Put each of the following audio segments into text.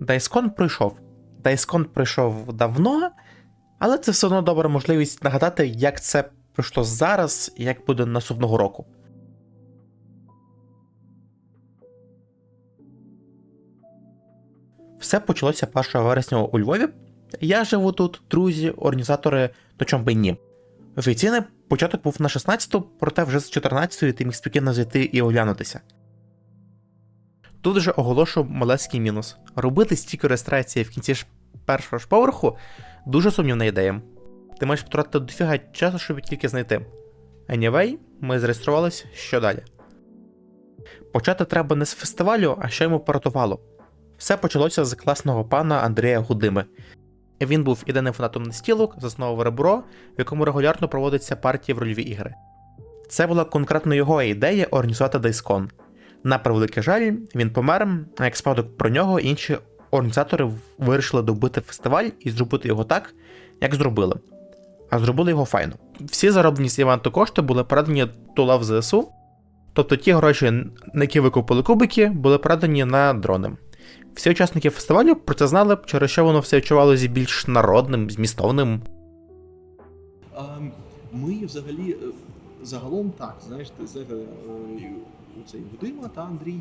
Дайскон пройшов. Дайскон пройшов давно, але це все одно добра можливість нагадати, як це пройшло зараз і як буде наступного року. Все почалося 1 вересня у Львові. Я живу тут, друзі, організатори, то чом би ні. Офіційний початок був на 16-ту, проте вже з 14-ї ти міг спокійно зайти і оглянутися. Тут же оголошу малецький мінус. Робити стільки реєстрації в кінці ж першого ж поверху дуже сумнівна ідея. Ти маєш потратити дофіга часу, щоб тільки знайти. Anyway, ми зареєструвались, що далі. Почати треба не з фестивалю, а що йому поратувало. Все почалося з класного пана Андрія Гудими. Він був єдиним фанатом настілок, засновував ребро, в якому регулярно проводяться партії в рольові ігри. Це була конкретно його ідея організувати Дайскон. На превеликий жаль, він помер, а як спадок про нього інші організатори вирішили добити фестиваль і зробити його так, як зробили. А зробили його файно. Всі зароблені з івенту кошти були передані до лав ЗСУ, тобто ті гроші, на які викупили кубики, були передані на дрони. Всі учасники фестивалю про це знали, через що воно все відчувалося більш народним, змістовним. Ми взагалі е, загалом так, знаєш, знаєте, е, цей Гудима та Андрій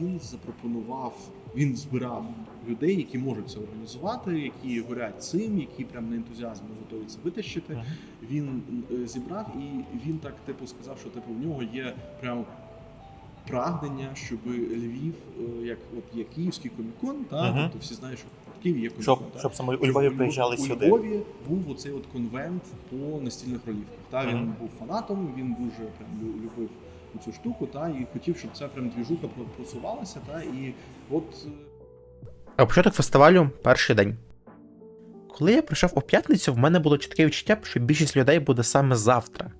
він запропонував, він збирав людей, які можуть це організувати, які горять цим, які прям на ентузіазмі готові це витащити. Він е, зібрав і він так типу сказав, що типу в нього є прям. Прагнення, щоб Львів, е, як от є Київський комікон, та Мгм. тобто всі знають, що в Києві є комікон. Щоб, та? щоб саме у Львові приїжджали у сюди. Львові був оцей от конвент по настільних ролівках. Та він був фанатом, він дуже прям лю- любив цю штуку, та і хотів, щоб ця прям двіжуха просувалася. Та і от е, А початок фестивалю перший день. Коли я прийшов у п'ятницю, в мене було чітке відчуття, що більшість людей буде саме завтра.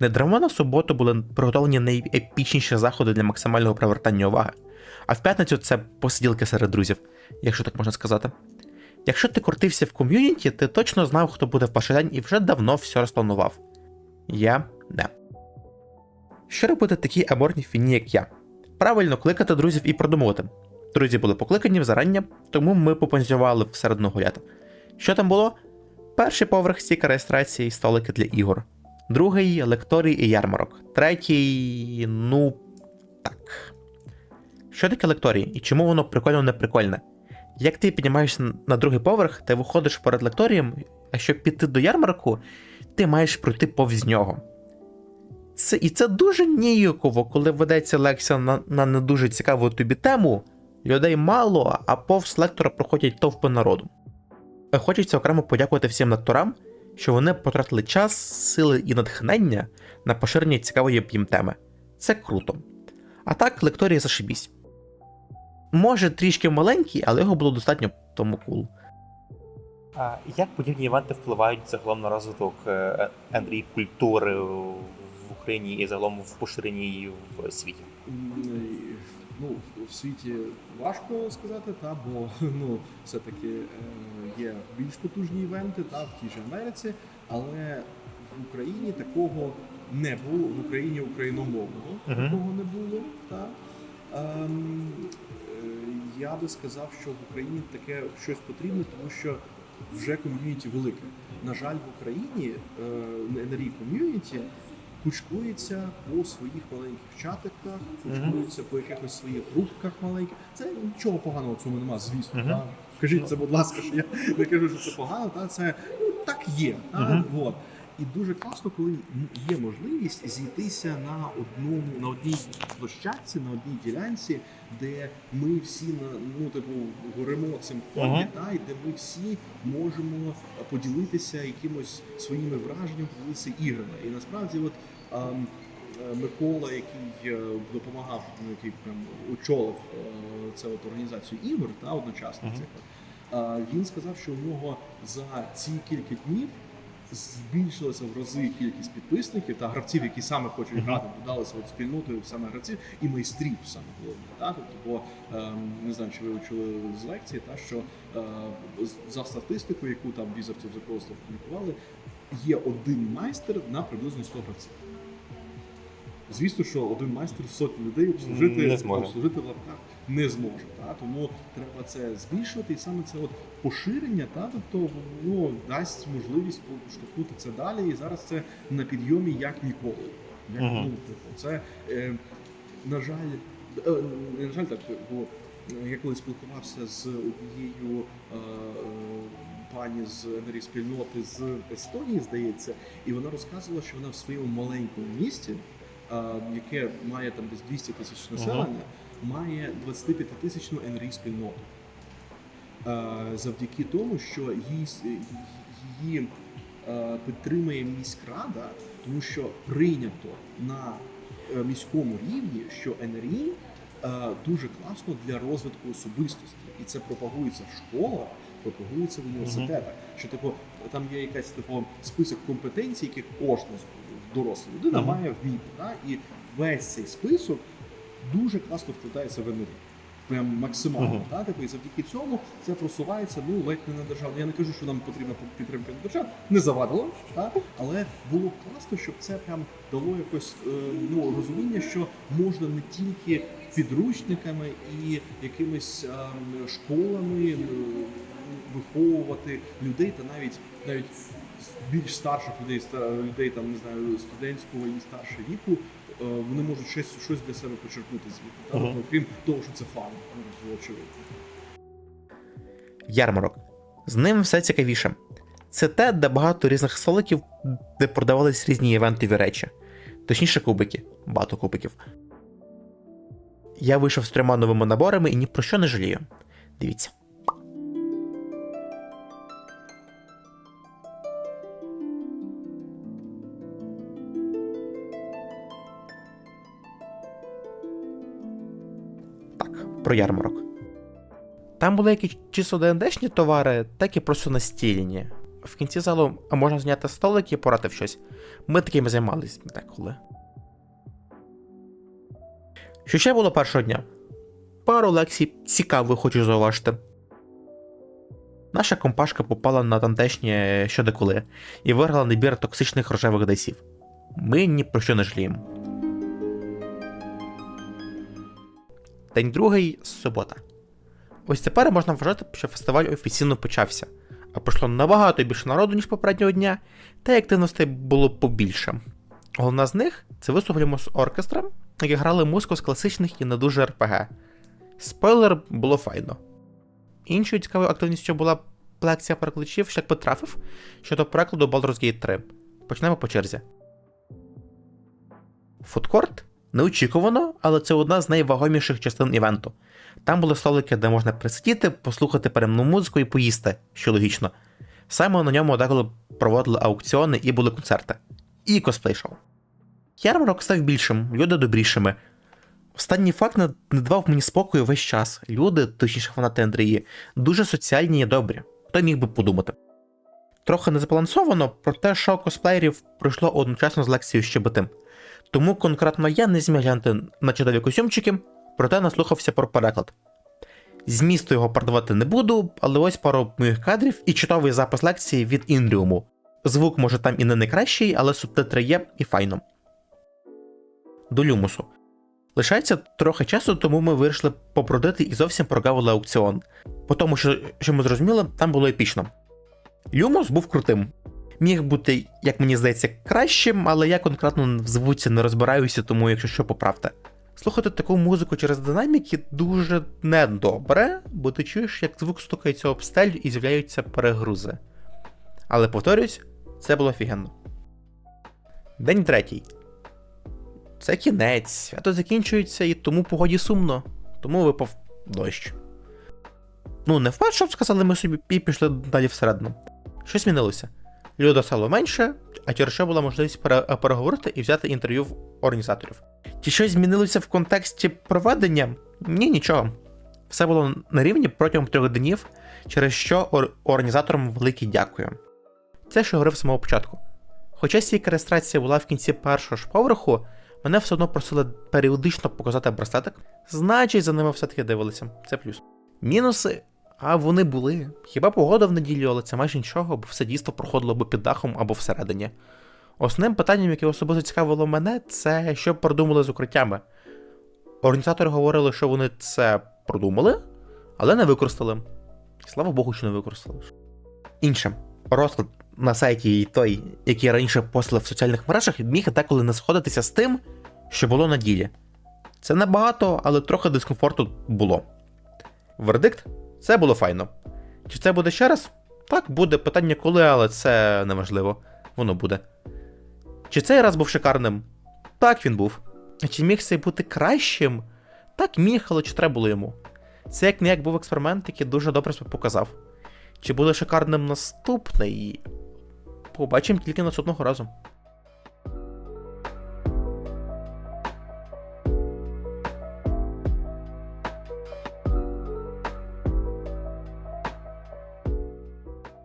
Не дарма на суботу були приготовлені найепічніші заходи для максимального привертання уваги. А в п'ятницю це посиділки серед друзів, якщо так можна сказати. Якщо ти крутився в ком'юніті, ти точно знав, хто буде в перший день і вже давно все розпланував. Я не. Що робити такій аморній фіні, як я? Правильно кликати друзів і продумувати. Друзі були покликані зарання, тому ми попонзювали всередину гуляти. Що там було? Перший поверх стійка реєстрації і столики для ігор. Другий лекторій і ярмарок. Третій. ну. так. Що таке лекторій і чому воно прикольно не прикольне? Як ти піднімаєшся на другий поверх, ти виходиш перед лекторієм, а щоб піти до ярмарку, ти маєш пройти повз нього. Це, і це дуже ніяково, коли ведеться лекція на, на не дуже цікаву тобі тему, людей мало, а повз лектора проходять товпи народу. Е, Хочеться окремо подякувати всім лекторам, що вони потратили час, сили і натхнення на поширення цікавої їм теми. Це круто. А так, лекторії зашибісь. Може, трішки маленький, але його було достатньо тому кул. А як подібні івенти впливають загалом на розвиток е, Андрій культури в Україні і загалом в поширенні її в світі? е, ну в світі важко сказати, та бо ну все-таки е, є більш потужні івенти, та в тій же Америці, але в Україні такого не було. В Україні україномовного Мгм. такого не було. Та. Ем, е, я би сказав, що в Україні таке щось потрібне, тому що вже ком'юніті велике. На жаль, в Україні е, NRE ком'юніті кучкується по своїх маленьких чатиках, кучкується по якихось своїх групках маленьких. Це нічого поганого в цьому нема, звісно. Та? Скажіть це, будь ласка, що я не кажу, що це погано, та це ну, так є. Та? Мгм. І дуже класно, коли є можливість зійтися на одному на одній площадці, на одній ділянці, де ми всі на ну типу горимо цим хобі, Ага. та і де ми всі можемо поділитися якимось своїми враженнями, поділитися іграми. І насправді, от ем, е, Микола, який е, допомагав, ну, який прям очолив е, це от організацію ігор, та одночасно Мгм. цих. Він сказав, що у нього за ці кілька днів збільшилася в рази кількість підписників та гравців, які саме хочуть грати, додалися от спільнотою саме гравців і майстрів саме головне. Та? Тобто, бо ем, не знаю, чи ви чули з лекції, та що е, за статистикою, яку там Wizards of the Coast опублікували, є один майстер на приблизно 100 гравців. Звісно, що один майстер сотні людей обслужити, обслужити в лапках не зможе. Та? Тому треба це збільшувати, і саме це от поширення, та? тобто воно дасть можливість поштовхнути це далі. І зараз це на підйомі як ніколи. Як, Мгм. ну, типу, це, е, на жаль, е, на жаль, так, бо я коли спілкувався з однією е, е, пані з енергії спільноти з Естонії, здається, і вона розказувала, що вона в своєму маленькому місті, е, яке має там десь 200 тисяч населення, має 25 тисячну енергії спільноту. Завдяки тому, що її, її е, підтримує міськрада, тому що прийнято на е, міському рівні, що НРІ е, дуже класно для розвитку особистості, і це пропагується в школах, пропагується в університетах. Що типу там є якась типу список компетенцій, які кожна доросла людина Мгм. має вміти. Да? І весь цей список дуже класно вкладається в НРІ. Прям максимально, Мгм. та типу, і завдяки цьому це просувається ну ледь не на державу. Я не кажу, що нам потрібна підтримка держав, не завадило, та але було б класно, щоб це прям дало якось е, ну розуміння, що можна не тільки підручниками і якимись ем, школами е, виховувати людей, та навіть навіть більш старших людей, людей там не знаю студентського і старше віку. Е, Вони можуть щось щось для себе почерпнути звідти, та Мгм. тобто, крім того, що це фан, очевидно. Ярмарок. З ним все цікавіше. Це те, де багато різних столиків, де продавались різні івентові речі. Точніше, кубики, багато кубиків. Я вийшов з трьома новими наборами і ні про що не жалію. Дивіться. Про ярмарок. Там були як і чисто ДНДшні товари, так і просто настільні. В кінці залу можна зняти столик і порати в щось. Ми такими займалися деколи. Що ще було першого дня? Пару лекцій цікавих хочу зауважити. Наша компашка попала на тамтешнє що деколи і виграла набір токсичних рожевих дайсів. Ми ні про що не жаліємо. День другий субота. Ось тепер можна вважати, що фестиваль офіційно почався, а пройшло набагато більше народу, ніж попереднього дня, та й активностей було побільше. Головна з них це виступлємо з оркестром, які грали музику з класичних і не дуже РПГ. Спойлер було файно. Іншою цікавою активністю була лекція перекладачів Шлях Петрафів щодо перекладу Baldur's Gate 3. Почнемо по черзі. Фудкорт неочікувано, але це одна з найвагоміших частин івенту. Там були столики, де можна присидіти, послухати перемну музику і поїсти, що логічно. Саме на ньому деколи проводили аукціони і були концерти. І косплей-шоу. Ярмарок став більшим, люди добрішими. Останній факт не, давав мені спокою весь час. Люди, точніше фанати Андрії, дуже соціальні і добрі. Хто міг би подумати. Трохи незабалансовано, проте шоу косплеєрів пройшло одночасно з лекцією Щебетим. Тому конкретно я не зміг глянути на чудові костюмчики, проте наслухався про переклад. Змісту його продавати не буду, але ось пару моїх кадрів і чудовий запис лекції від Інріуму. Звук може там і не найкращий, але субтитри є і файно. До люмусу. Лишається трохи часу, тому ми вирішили попродити і зовсім прогавили аукціон. По тому, що, що ми зрозуміли, там було епічно. Люмус був крутим. Міг бути, як мені здається, кращим, але я конкретно в звуці не розбираюся, тому якщо що, поправте. Слухати таку музику через динаміки дуже недобре, бо ти чуєш, як звук стукається об стелю і з'являються перегрузи. Але повторюсь, це було офігенно. День третій. Це кінець, свято закінчується, і тому погоді сумно, тому випав дощ. Ну, не вперше, щоб сказали, ми собі і пішли далі всередину. Що змінилося? Людей стало менше, а через що була можливість переговорити і взяти інтерв'ю в організаторів. Чи щось змінилося в контексті проведення? Ні, нічого. Все було на рівні протягом трьох днів, через що ор- організаторам велике дякую. Це що говорив з самого початку. Хоча стійка реєстрація була в кінці першого ж поверху, мене все одно просили періодично показати браслетик, значить за ними все-таки дивилися. Це плюс. Мінуси, а вони були. Хіба погода в неділю, але це майже нічого, бо все дійство проходило або під дахом, або всередині. Основним питанням, яке особисто цікавило мене, це що придумали з укриттями. Організатори говорили, що вони це продумали, але не використали. Слава Богу, що не використали. Інше, розклад на сайті і той, який раніше постив в соціальних мережах, міг деколи не сходитися з тим, що було на ділі. Це небагато, але трохи дискомфорту було. Вердикт це було файно. Чи це буде ще раз? Так, буде питання коли, але це неважливо. Воно буде. Чи цей раз був шикарним? Так, він був. Чи міг цей бути кращим? Так міг, але чи треба було йому? Це як не як був експеримент, який дуже добре себе показав. Чи буде шикарним наступний? Побачимо тільки наступного разу.